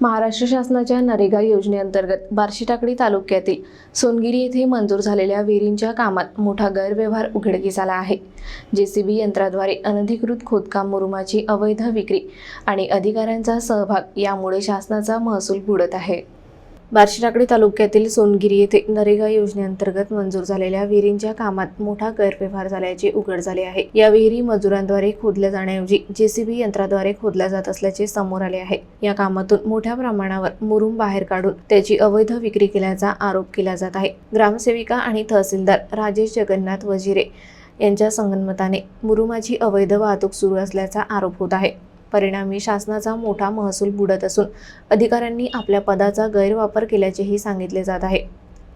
महाराष्ट्र शासनाच्या नरेगा योजनेअंतर्गत बार्शी टाकडी तालुक्यातील सोनगिरी येथे मंजूर झालेल्या विहिरींच्या कामात मोठा गैरव्यवहार उघडकीस आला आहे. जेसीबी यंत्राद्वारे अनधिकृत खोदकाम मुरुमाची अवैध विक्री आणि अधिकाऱ्यांचा सहभाग यामुळे शासनाचा महसूल बुडत आहे. बार्शीटाकडी तालुक्यातील सोनगिरी येथे नरेगा योजनेअंतर्गत मंजूर झालेल्या विहिरींच्या कामात मोठा गैरव्यवहार झाल्याचे उघड झाले आहे. या विहिरी मजुरांद्वारे खोदल्या जाण्याऐवजी जेसीबी यंत्राद्वारे खोदल्या जात असल्याचे समोर आले आहे. या कामातून मोठ्या प्रमाणावर मुरुम बाहेर काढून त्याची अवैध विक्री केल्याचा आरोप केला जात आहे. ग्रामसेविका आणि तहसीलदार राजेश जगन्नाथ वजिरे यांच्या संगनमताने मुरुमाची अवैध वाहतूक सुरू असल्याचा आरोप होत आहे. परिणामी शासनाचा मोठा महसूल बुडत असून अधिकाऱ्यांनी आपल्या पदाचा गैरवापर केल्याचेही सांगितले जात आहे.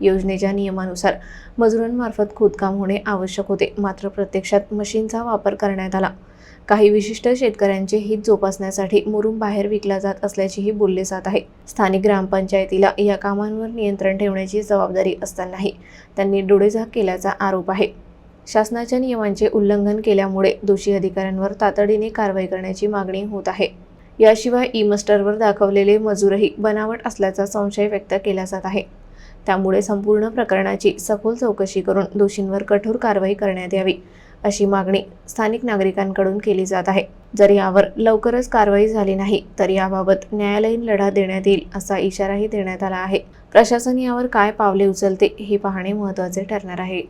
योजनेच्या नियमानुसार मजुरांमार्फत खोदकाम होणे आवश्यक होते. मात्र प्रत्यक्षात मशीनचा वापर करण्यात आला. काही विशिष्ट शेतकऱ्यांचे हित जोपासण्यासाठी मुरुम बाहेर विकला जात असल्याचेही बोलले जात आहे. स्थानिक ग्रामपंचायतीला या कामांवर नियंत्रण ठेवण्याची जबाबदारी असतानाही त्यांनी डोळेझाक केल्याचा आरोप आहे. शासनाच्या नियमांचे उल्लंघन केल्यामुळे दोषी अधिकाऱ्यांवर तातडीने कारवाई करण्याची मागणी होत आहे. याशिवाय ई मस्टरवर दाखवलेले मजूरही बनावट असल्याचा संशय व्यक्त केला जात आहे. त्यामुळे संपूर्ण प्रकरणाची सखोल चौकशी करून दोषींवर कठोर कारवाई करण्यात यावी अशी मागणी स्थानिक नागरिकांकडून केली जात आहे. जर यावर लवकरच कारवाई झाली नाही तर याबाबत न्यायालयीन लढा देण्यात येईल असा इशाराही देण्यात आला आहे. प्रशासन यावर काय पावले उचलते हे पाहणे महत्त्वाचे ठरणार आहे.